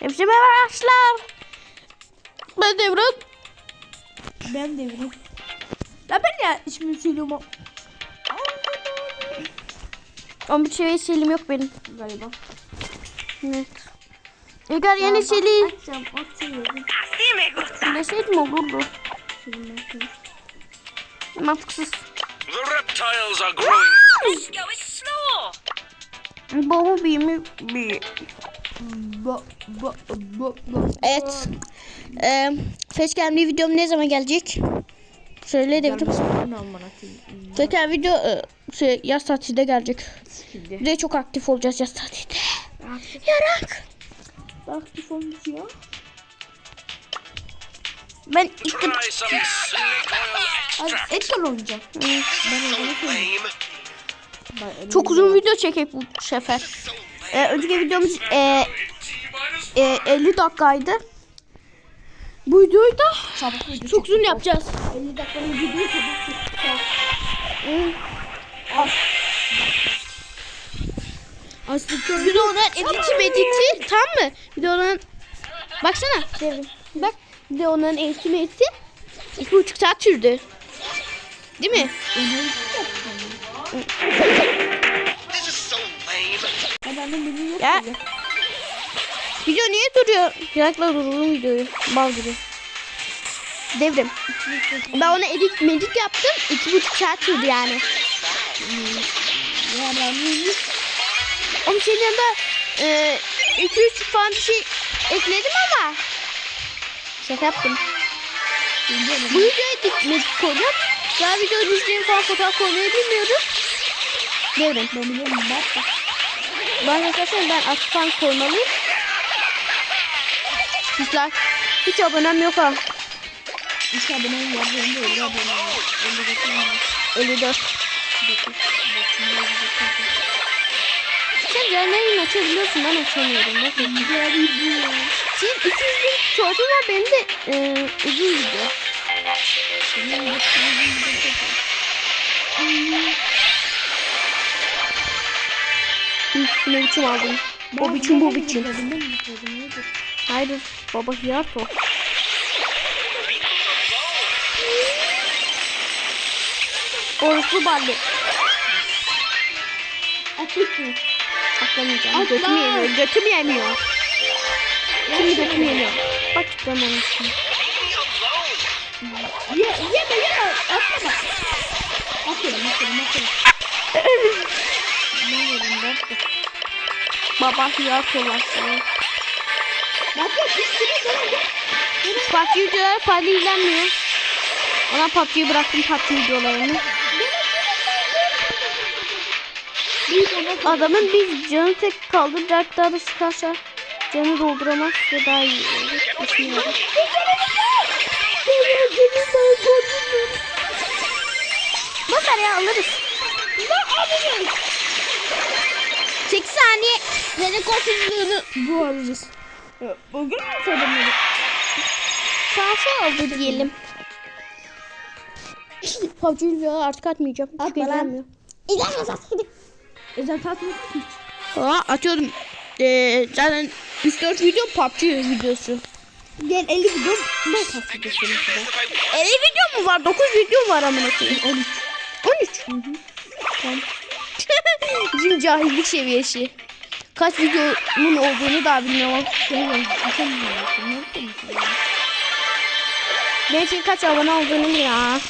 Hepsi merhaba arkadaşlar. Ben Devran. Ben devrim. Ya ben ya ismini söylüyorum. o- 11 seviye selim yok benim. Galiba. Evet. Uygar yeni seli. Açacağım. Açıyorum. Deseydim olurdu. Mantıksız. The reptiles are growing. Baba bir mi? Bir. Evet. Ee, facecam'li videom ne zaman gelecek? Söyle devrim. Facecam video e, şey, yaz tatilde gelecek. Bir de çok aktif olacağız yaz tatilde. Yarak. Aktif olmuş ya. Ben extract. Edgar oynayacağım. Ben çok uzun video çekek bu sefer. Ee, önceki videomuz e, e, 50 dakikaydı. Bu videoyu da Çabuk video çok uzun yapacağız. 50 dakikalık video çabuk çekeceğiz. Hmm. Aslında Bir de onun editi mediti tam mı? Bir de onun baksana devrim. Bak bir de onun editi mediti iki buçuk saat sürdü. Değil mi? Beni yok. Ya. Video niye duruyor? Yarakla durdurdum videoyu. Bal gibi. Devrim. Ben ona edit medik yaptım. iki buçuk saat sürdü yani. Ben Ama senin yanında e, iki üç falan bir şey ekledim ama. Şaka yaptım. Bu videoya dik medik koydum. Daha video düştüğüm falan fotoğraf koymayı bilmiyordum. Devrim. ben biliyorum bak. Ben arkadaşlar ben fan koymalıyım. Hiç like, hiç abonem yok ha. İki abonem var benim de 50 abonem var. 50 abonem var. 54. Sen canlı yayın açabiliyorsun ben açamıyorum. Bakın. Senin 200 bin çoğutun var benim de e, uzun video. Üf, ne biçim aldın? O biçim bu biçim. Hayır baba hiyarto. Orospu ballı. Atlet mi? Saklamayacağım. Atla. Götüm yemiyor. Götüm yemiyor. Şimdi götüm yemiyor. Bak ben onun için. Ye, yeme yeme. Atma bak. Aferin aferin aferin. Ne verin bak. Baba hiyarto var sana. Bak bak üstüne sana PUBG videoları fazla izlenmiyor. Ona PUBG'yi bıraktım PUBG videolarını. Adamın bir canı tek kaldı. Dert daha da sıkarsa canı dolduramaz ve daha iyi olur. İşine yarar. Bakar ya alırız. 8 saniye rekorsuzluğunu Bu alacağız. Bugün mü söylemedi? şansı oldu diyelim. PUBG videoları artık atmayacağım. Atma lan. İzlenmez artık. Ezel tatlı hiç. Aa, atıyorum. Ee, zaten 3-4 video PUBG videosu. Gel 50 video ne tatlı geçelim size. 50 video mu var? 9 video var amına koyayım. 13. 13. Hı hı. Tamam. Bizim cahillik seviyesi. Kaç videonun olduğunu daha bilmiyorum. Ben senin kaç abone olduğunu biliyorum.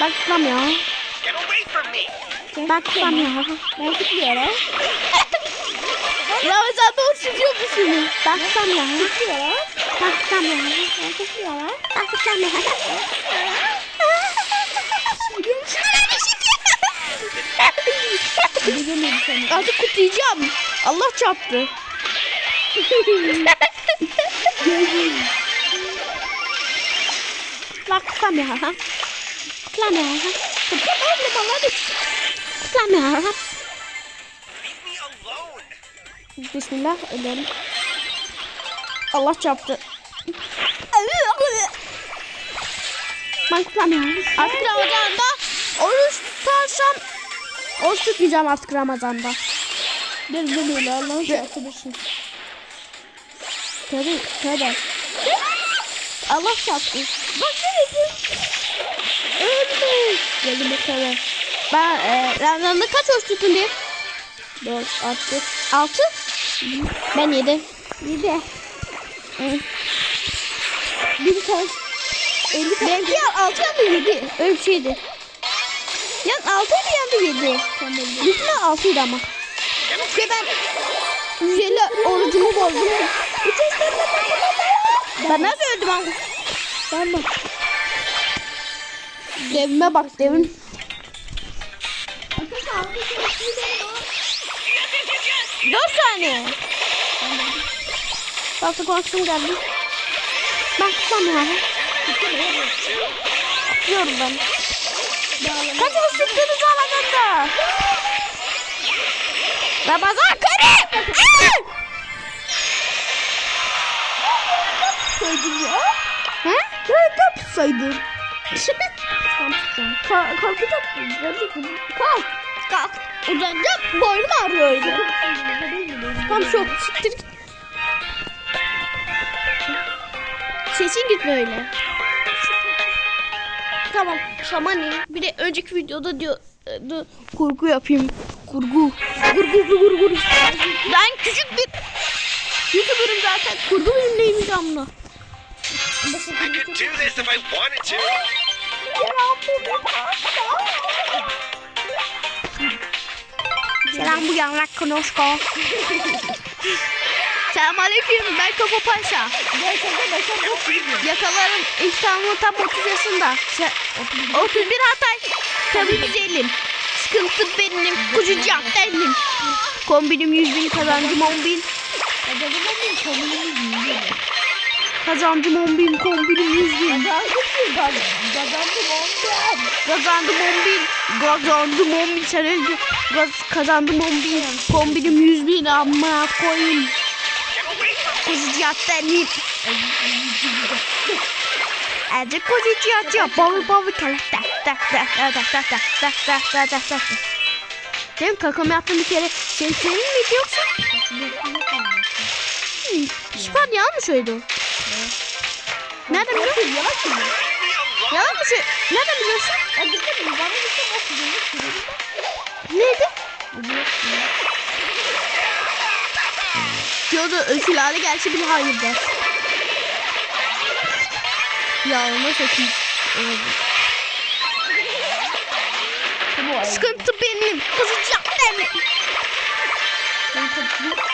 Bakmam ya. Get away from me. Bakmam ya. Ben tutuyorum. Ramazan doğru çiziyor musun? Bakmam ya. Tutuyorum. Bakmam ya. Ben tutuyorum. Bakmam ya. Artık kutlayacağım. Allah çarptı. Bak kamera. Kamera. Kamera bana bir. Kamera. Leave me alone. Bismillah ölelim. Allah çarptı. Ben kamera. Artık Ramazan'da oruç tutarsam oruç tutmayacağım artık Ramazan'da. Benim de böyle Allah'ın arkadaşım. Tabii tabii. Allah çarptı. Bak ne dedim? Öldü. Geldim bakalım. Ben e, Ramazan'da kaç hoş tutun diye? 4, 6, 6. Ben 7. 7. Bir tane. 50 tane. Benimki 6 yandı 7. Öyle bir şeydi. Yani 6 yandı 7. Büyük ihtimal 6 idi ama. Ve ben 150 orucumu bozdum. Ben nasıl öldüm abi? Ben bak. Devime bak devim. Dört saniye. Bak korktum geldim. Ben kutlamıyorum abi. Kutluyorum ben. Kaçın sıktınız alanında. Ramazan Karim! Saydın ya. He? Kalk top saydın. Kalk. Kalk top. Kalk. Kalk. Uzanacak boynum ağrıyor. Tam şok. Siktir git. Sesin gitme öyle. Tamam. Şamani. Bir de önceki videoda diyor e, kurgu yapayım. Kurgu. Kurgu kurgu kurgu. Ben küçük bir YouTuber'ım zaten. Kurgu benim neymiş amına. I could do this if I wanted to. Selam bu yanrak konoşko. Selam aleyküm ben Kafa Paşa. Gerçekten başım yok gibi. Yakalarım İstanbul tam 30 yaşında. Se- 31 Hatay. Tabii güzelim. Sıkıntı benim. Kucucak benim. Kombinim 100 bin kazancım 10 bin. Kazancım 10 bin. Kombinim 100 bin. Kazandım ben. Kazandım ondan. Kazandım 10 bin. Kazandım 10 bin. Sen. Gaz- kazandım 10 bin. Kombinim 100 bin. Amma koyayım. Get away from me. Kucucak benim. Azıcık kucucak ya. Bavi bavi kere. Da da da da da da da da da da da da. Değil mi? Kakamı yaptım bir kere. Sen senin miydi yoksa? Hmm, İspanya mı söyledi? Nereden biliyorsun? Yalan mı? Yalan mı söyledi? Nereden biliyorsun? Ya gittim? Bana şey. Neydi? istiyordu. Öykülale gelse bile hayır der. Yağına sokayım. Sıkıntı benim. Kızacak beni. Ben kapılıyorsun.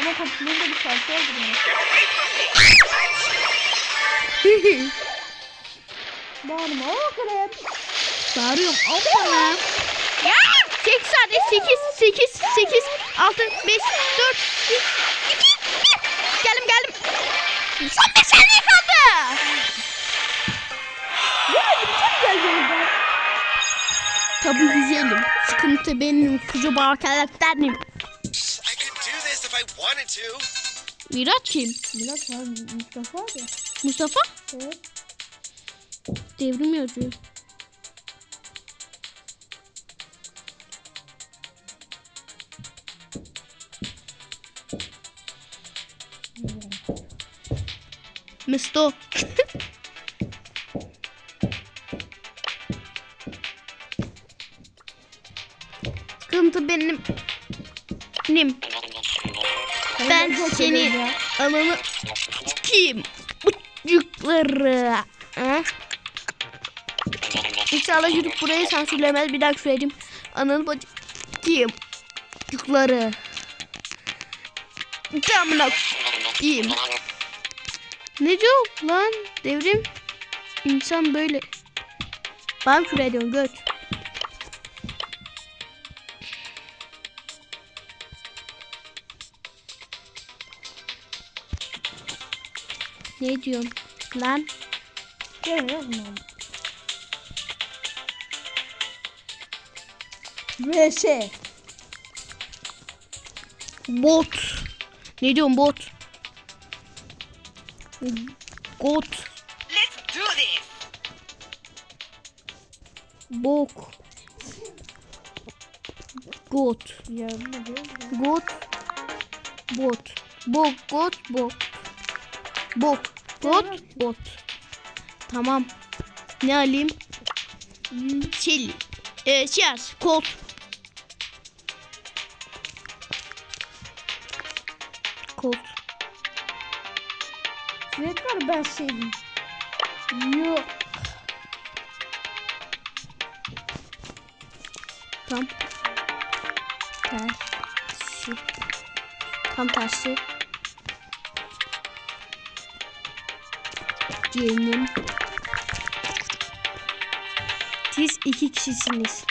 Ama kapılığında bir şarkı öldürmüyor. Bağırma o kadar. Bağırıyorum. Al sana. Ya! 8 saniye. 8, 8, 8, 6, 5, 4, 3, 2, 1. Geldim geldim. Son 5 saniye kaldı. Geldi oradan. Tabii güzelim. Sıkıntı benim. Bağ karakterim. I could do this if I wanted to. Miraç kim? Biraz var Mustafa abi. Mustafa? Evet. Devrim yazıyor. Misto. Sıkıntı benim. Benim. Ben seni ananı kim? Buçukları. Ha? İnşallah YouTube burayı sansürlemez. Bir daha söyleyeyim. Ananı bacı kim? Buçukları. Damla kim? Ne diyor lan devrim? İnsan böyle. Bana küfür ediyorsun göt. Ne diyorsun lan? Yazma. VS. Bot. Ne diyorsun bot? God. Let's do this. Bok. God. Ya ne diyor? God. Bot. Bok, god, bok. Bok, god, bot. Tamam. Ne alayım? Çil. Ee, şiar, kolt. Ben sevdim. Yok. Tam tersi. Tam tersi. Cehennem. Siz iki kişisiniz.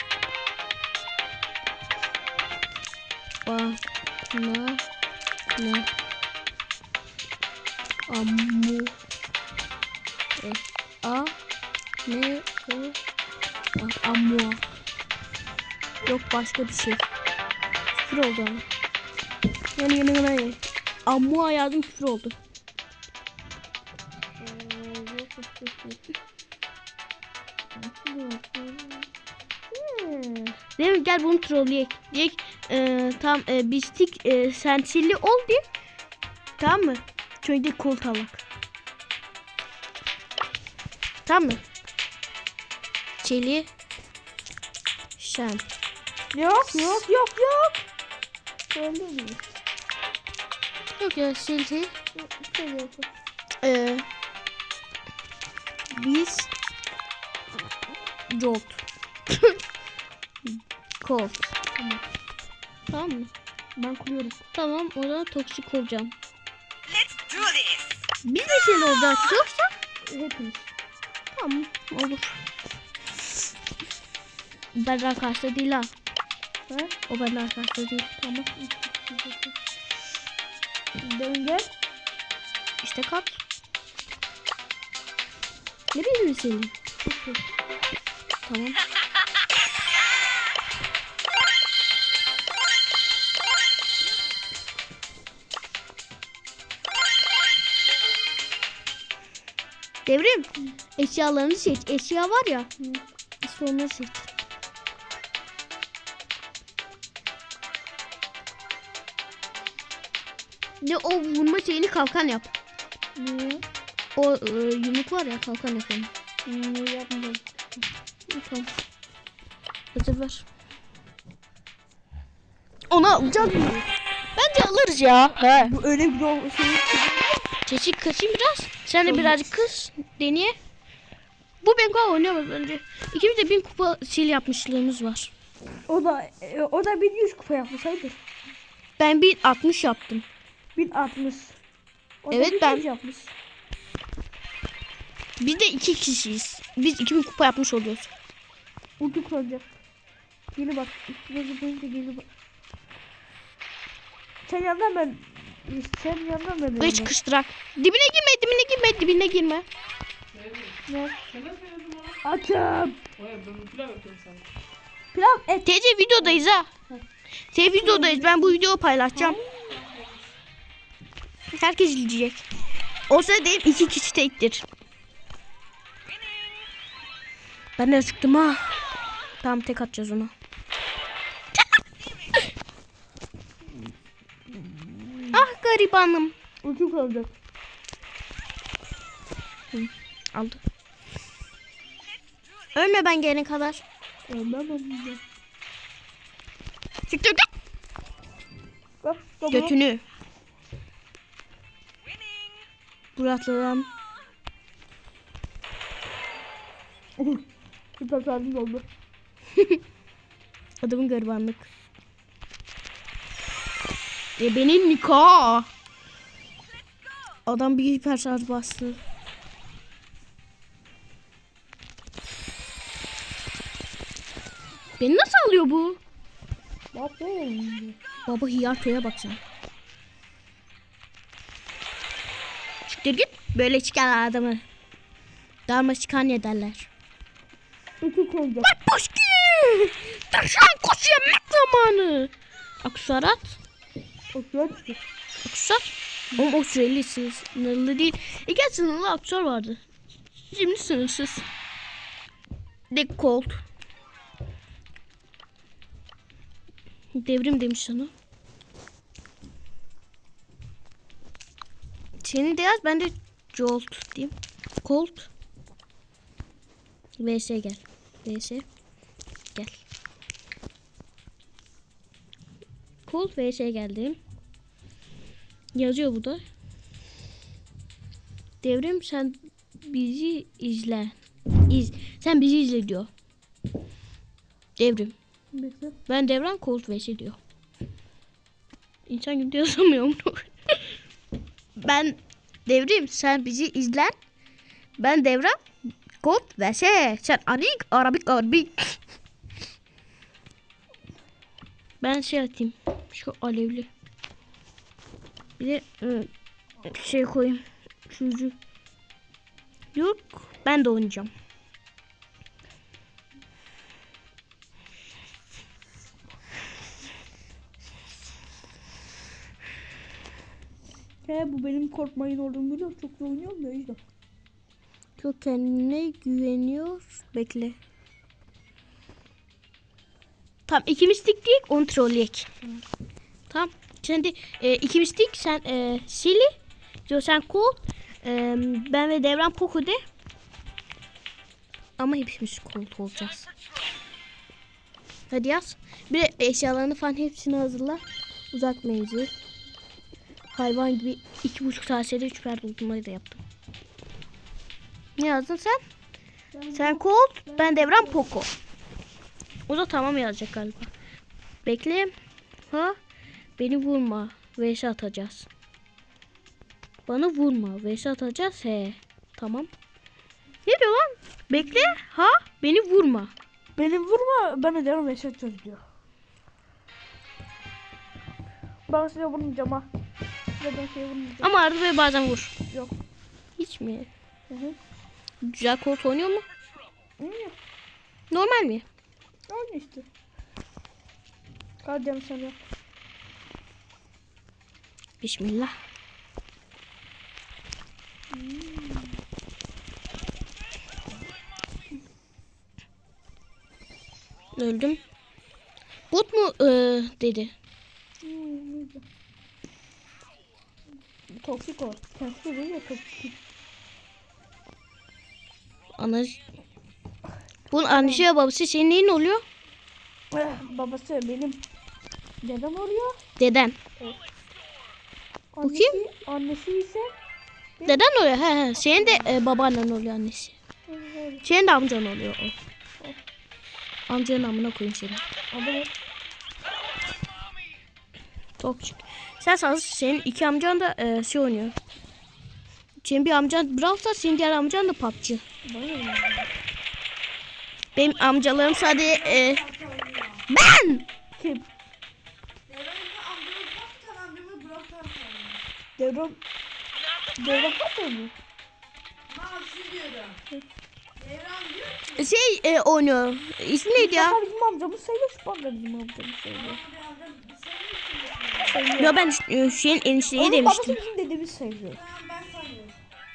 Bana ne? Amu. Ne o a, amua. Yok başka bir şey. Küfür oldu ama. Yani yani yani. Amua yazdım küfür oldu. Değil mi? Gel bunu trolleyek. Diyek e, tam e, biz tik e, sensilli ol diye. Tamam mı? Köyde kolt alak. Tamam mı? Çeli. Şen. Yok yok yok yok. Öyle mi? Yok ya. Şey yok. Ee, biz Jolt. Colt. Tamam. Tamam mı? Ben kuruyorum. Tamam o zaman toksik olacağım. Let's do this. Biz de şey olacak yoksa Hepimiz. tamam olur. Ben arkadaşlar değil ha. Ha? O ben arkadaşlar değil. Tamam. Dön gel. İşte kat. Ne bileyim senin? Tamam. Devrim. Eşyalarını seç. Eşya var ya. İşte onları seç. Ne o vurma şeyini kalkan yap. Niye? O e, yumruk var ya kalkan yapalım. Niye yapmadım? Tamam. Hazır ver. Onu alacağız mı? Bence alırız ya. He. Bu öyle bir yol şey. Çeşit kaçayım biraz. Sen de birazcık kız. Deneye. Bu benim kadar oynayamaz bence. İkimiz de bin kupa sil yapmışlığımız var. O da e, o da 1100 kupa yapmış hayır. Ben bir 60 yaptım. 1060. O Evet, ben- 1100 yapmış. Biz de iki kişiyiz. Biz 2000 kupa yapmış oluyoruz. Ucu kuracak. Geri bak. Üstüne zıplayınca geri bak. Sen yandan ben sen yandan ben Ve yandan. çıkıştırak. Dibine girme, dibine girme, dibine girme. Ne? Açım. ben pilav et. TC videodayız ha. T videodayız. Ben bu videoyu paylaşacağım. Herkes izleyecek. Olsa değil iki kişi tektir. Ben de çıktım ha. Tamam tek atacağız ona. ah garibanım. Ucu kuracak. Aldı. Ölme ben gelene kadar. Ölmem ben. Bak, Götünü. Burak'la. Süper salim oldu. adamın garibanlık. E benim nikah. Adam bir hiper şarj bastı. Beni nasıl alıyor bu? Oldu? Baba hiyar köye Siktir git. Böyle çıkan adamı. Darma çıkan ne derler. Ucu kuracak. Bak boşki. Tavşan koşu yemek zamanı. Aksesuar at. Ucu açtı. Aksesuar. Ama o süreli sınırlı değil. İki sınırlı aksesuar vardı. Şimdi sınırsız. De Colt. Devrim demiş sana. Seni de yaz ben de Jolt diyeyim. Colt. VS gel. VS. Gel. Colt VS geldim. Yazıyor bu da. Devrim sen bizi izle. İz. Sen bizi izle diyor. Devrim. Ben Devran Colt vs diyor. İnsan gibi yazamıyorum. ben Devrim sen bizi izler. Ben Devran Colt vs. Sen Arabik Arabik Arabik. Ben şey atayım. Şu alevli. Bir de ıı, şey koyayım. Şucu. Yok. Ben de oynayacağım. He bu benim korkmayın olduğumu biliyor. Çok da oynuyorum ya işte. Çok kendine güveniyor. Bekle. Tamam ikimiz dik değil onu trolleyek. Tamam. Şimdi e, ikimiz dik sen e, Sili. Yo sen Cool. E, ben ve Devran Poco de. Ama hepimiz Cool olacağız. Hadi yaz. Bir eşyalarını falan hepsini hazırla. Uzak menzil. Hayvan gibi iki buçuk saniyede üç perde da yaptım. Ne yazdın sen? Sen Colt, ben Devran Poco. O da tamam yazacak galiba. Bekle. Ha? Beni vurma. Vs atacağız. Bana vurma. Vs atacağız. He. Tamam. Ne diyor lan? Bekle. Ha? Beni vurma. Beni vurma ben de devam yaşatacağız diyor. Ben size vurmayacağım ha. Ben vurmayacağım. Ama arada böyle bazen vur. Yok. Hiç mi? Hı hı. Güzel Colt oynuyor mu? Hı, Normal mi? Aynı işte. Hadi canım sen yap. Bismillah. Öldüm. Bot mu ee, dedi. Hmm. Toksik o. Kendisi de ya toksik. Ana... Bunun annesi ve babası senin neyin oluyor? Eh, Babası benim dedem oluyor. Deden. Annesi, kim? Annesi ise Deden oluyor. He he. Senin de e, babaannen oluyor annesi. Senin de amcan oluyor o. Amcanın amına koyayım seni. adı Topçuk. Sen sanırsın senin iki amcan da e, şey oynuyor. Senin bir amcan Brawl Stars, senin diğer amcan da PUBG. Benim amcalarım sadece e, ben. kim? Devran Devran kaç oynuyor? Şey e, oynuyor. İsmi neydi ya? Bizim amcamız sayılır. Şu anda bizim amcamız sayılır. Sayılır. Ya ben e, şeyin enişteyi Onun demiştim. babası bizim dedemiz sayılıyor.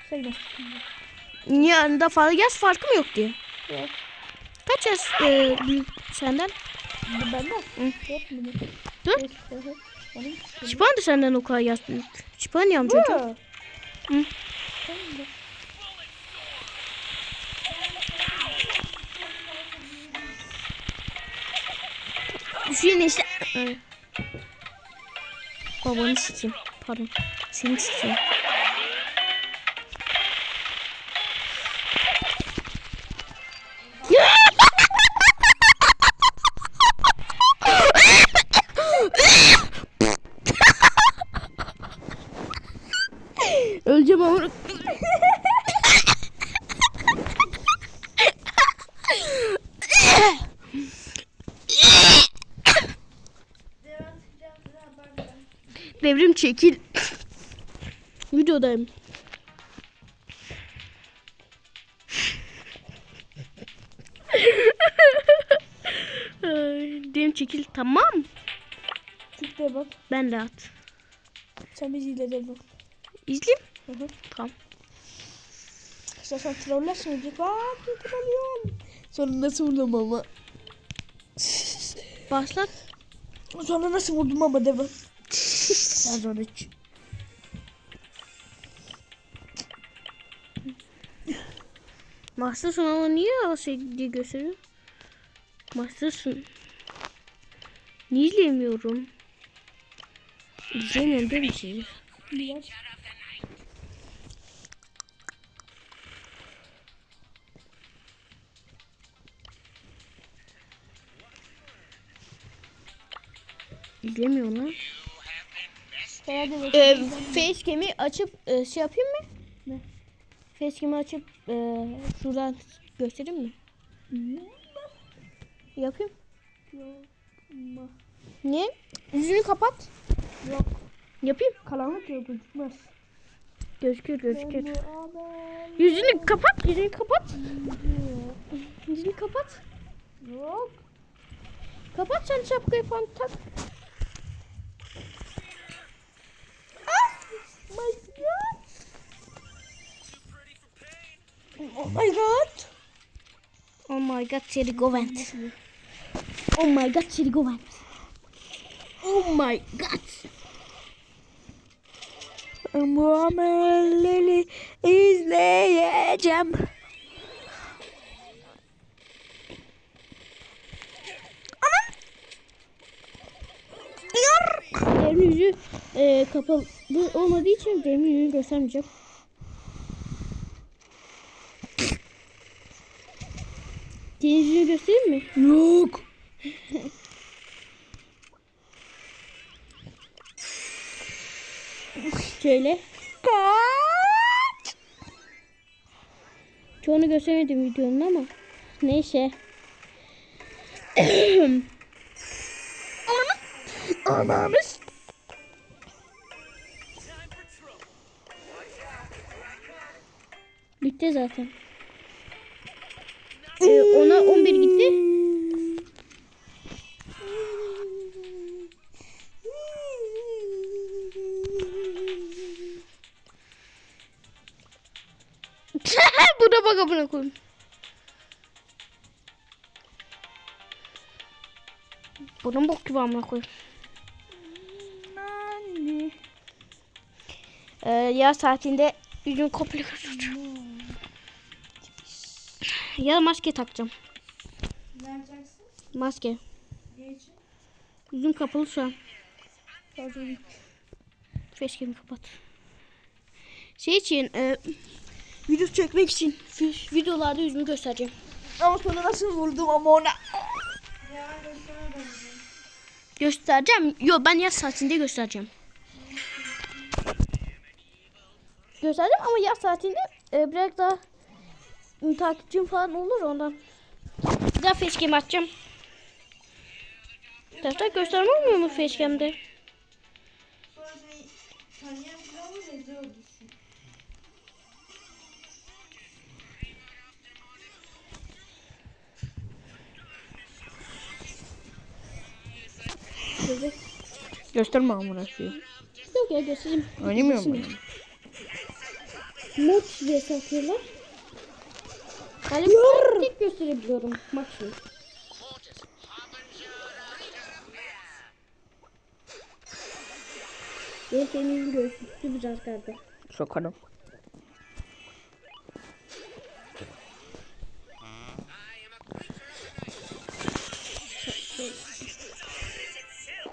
Sayılır. Niye aranda fazla yaş farkı mı yok diye. Yok. Kaç yaş e, büyük senden? Benden. Hı. Dört mü? Dört? Hı hı. Şipan da senden o kadar yaş büyük. Şipan niye amca? Hı. Hı. Şeyin işte. e, Sikeyim. Pardon. Seni sikeyim. Çekil. Videodayım. Ay, Devrim çekil tamam. De bak. Ben de at. Sen bizi izle bak. İzleyeyim. Hı hı. Tamam. İşte sen trollersin diyecek. Aa bir trollüyorum. Sonra nasıl vurdum ama. Başlat. Sonra nasıl vurdum ama de daha sonra Mastersın ama niye ASG diye gösteriyor? Mastersın. Niye izleyemiyorum? İzleyemem de bir şey. İzlemiyor lan. Bak- Ee, facecam'i açıp e, şey yapayım mı? Ne? Facecam'i açıp e, şuradan göstereyim mi? Yapayım. Yapma. Niye? Yüzünü kapat. Yok. Yapayım. Karanlık ya gözükmez. Bu amel- Yüzünü kapat. Yüzünü kapat. Yüzünü kapat. Yok. Kapat sen şapkayı falan tak. Oh my God. Oh my god Cherry Govent. Oh my god Cherry Govent. Oh my god. Ben bu amelleri izleyeceğim. Devrim yüzü e, kapalı olmadığı için devrim yüzünü göstermeyeceğim. Yüzünü göstereyim mi? Yok. Şöyle. Kaç. Çoğunu göstermedim videonun ama. Neyse. Ananı s- Bitti zaten. Ee, ona 11 gitti. Buna bak amına koyayım. Bunun bok gibi amına koyayım. Anne. Ee, yaz saatinde yüzüm komple gösteriyor. Ya maske takacağım. Ne yapacaksın? Maske. Ne için? Yüzüm kapalı şu an. Pardon. Facecam'i kapat. Şey için, e, video çekmek için videolarda yüzümü göstereceğim. Ama sonra nasıl vurdum ama ona. Göstereceğim. Yo ben yaz saatinde göstereceğim. Göstereceğim ama yaz saatinde e, biraz daha takipçim falan olur ondan. Bir daha facecam açacağım. Zaten gösterme olmuyor mu facecam'de? Gösterme amına koyayım. Yok ya göstereyim. Oynamıyor mu? Mod vs Yani tek gösterebiliyorum maksimum. Benim kendimi göğsüm biraz kaldı. Sokarım.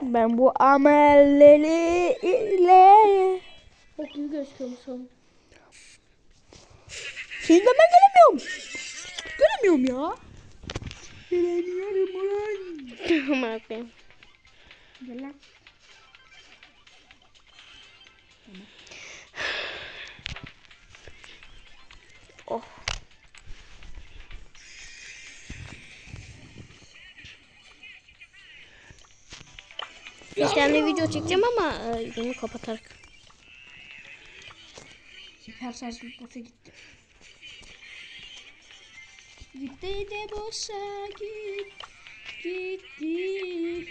Ben bu amelleri ile Bok gibi gözüküyor son. Şimdi ben göremiyorum. Göremiyorum ya. Göremiyorum ulan. Aman koyayım. Gel lan. Oh. Tane video çekeceğim ama e, bunu kapatarak. Süper şarj boşa gitti. Gitti de boşa git. Gitti.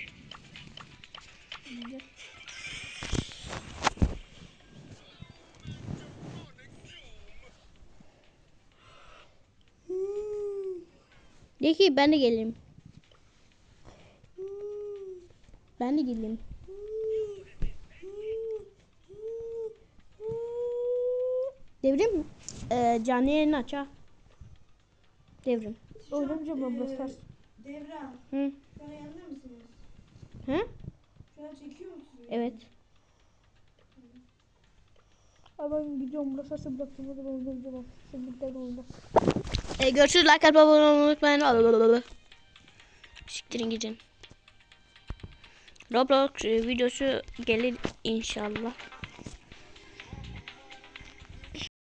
De ki ben de gelirim. Ben de geleyim. Devrim e, canlı yayını aç ha. Devrim. Oynamayacağım ben Brawl Stars. Devran. Hı. Şu an yanında mısınız? Hı? Şu an çekiyor musunuz? Evet. Abi ben gidiyorum Stars'ı bıraktım. Hadi ben oynamayacağım. Sen bir tane oyna. E, görüşürüz. Like atmayı abone olmayı unutmayın. Siktirin gidin. Roblox e, videosu gelir inşallah.